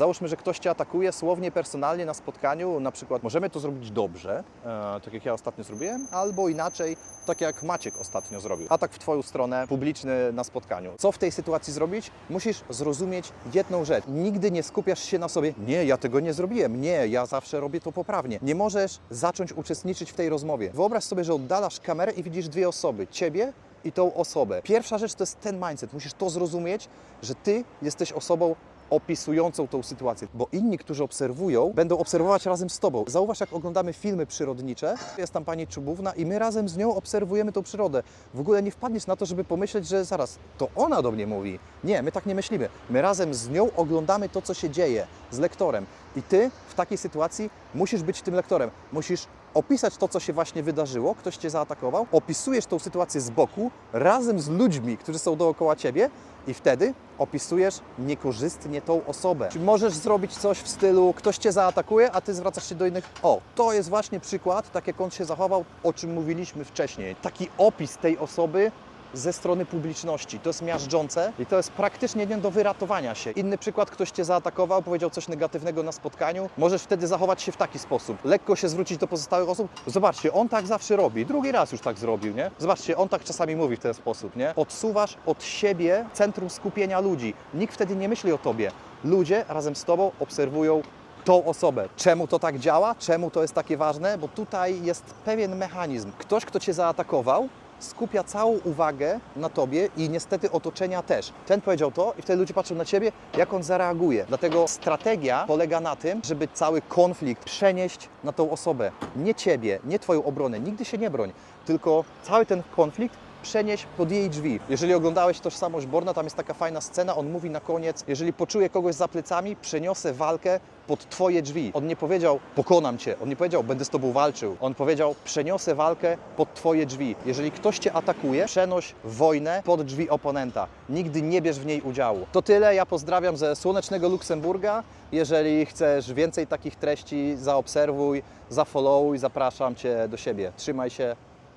Załóżmy, że ktoś Cię atakuje słownie, personalnie na spotkaniu, na przykład możemy to zrobić dobrze, e, tak jak ja ostatnio zrobiłem, albo inaczej, tak jak Maciek ostatnio zrobił. Atak w Twoją stronę, publiczny na spotkaniu. Co w tej sytuacji zrobić? Musisz zrozumieć jedną rzecz. Nigdy nie skupiasz się na sobie, nie, ja tego nie zrobiłem, nie, ja zawsze robię to poprawnie. Nie możesz zacząć uczestniczyć w tej rozmowie. Wyobraź sobie, że oddalasz kamerę i widzisz dwie osoby, Ciebie i tą osobę. Pierwsza rzecz to jest ten mindset. Musisz to zrozumieć, że Ty jesteś osobą opisującą tą sytuację, bo inni, którzy obserwują, będą obserwować razem z Tobą. Zauważ, jak oglądamy filmy przyrodnicze, jest tam Pani Czubówna i my razem z nią obserwujemy tą przyrodę. W ogóle nie wpadniesz na to, żeby pomyśleć, że zaraz, to ona do mnie mówi. Nie, my tak nie myślimy. My razem z nią oglądamy to, co się dzieje z lektorem. I Ty w takiej sytuacji musisz być tym lektorem. Musisz opisać to, co się właśnie wydarzyło, ktoś Cię zaatakował, opisujesz tą sytuację z boku razem z ludźmi, którzy są dookoła Ciebie i wtedy opisujesz niekorzystnie tą osobę. Czy możesz zrobić coś w stylu, ktoś Cię zaatakuje, a Ty zwracasz się do innych, o, to jest właśnie przykład, tak jak on się zachował, o czym mówiliśmy wcześniej. Taki opis tej osoby ze strony publiczności. To jest miażdżące i to jest praktycznie nie do wyratowania się. Inny przykład, ktoś Cię zaatakował, powiedział coś negatywnego na spotkaniu, możesz wtedy zachować się w taki sposób. Lekko się zwrócić do pozostałych osób. Zobaczcie, on tak zawsze robi. Drugi raz już tak zrobił, nie? Zobaczcie, on tak czasami mówi w ten sposób, nie? Odsuwasz od siebie centrum skupienia ludzi. Nikt wtedy nie myśli o Tobie. Ludzie razem z Tobą obserwują tą osobę. Czemu to tak działa? Czemu to jest takie ważne? Bo tutaj jest pewien mechanizm. Ktoś, kto Cię zaatakował, skupia całą uwagę na tobie i niestety otoczenia też. Ten powiedział to i wtedy ludzie patrzą na ciebie, jak on zareaguje. Dlatego strategia polega na tym, żeby cały konflikt przenieść na tą osobę. Nie ciebie, nie twoją obronę, nigdy się nie broń, tylko cały ten konflikt przenieść pod jej drzwi. Jeżeli oglądałeś Tożsamość Borna, tam jest taka fajna scena, on mówi na koniec, jeżeli poczuję kogoś za plecami, przeniosę walkę pod Twoje drzwi. On nie powiedział, pokonam Cię, on nie powiedział, będę z Tobą walczył. On powiedział, przeniosę walkę pod Twoje drzwi. Jeżeli ktoś Cię atakuje, przenoś wojnę pod drzwi oponenta. Nigdy nie bierz w niej udziału. To tyle, ja pozdrawiam ze słonecznego Luksemburga. Jeżeli chcesz więcej takich treści, zaobserwuj, zafollowuj, zapraszam Cię do siebie. Trzymaj się,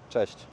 cześć.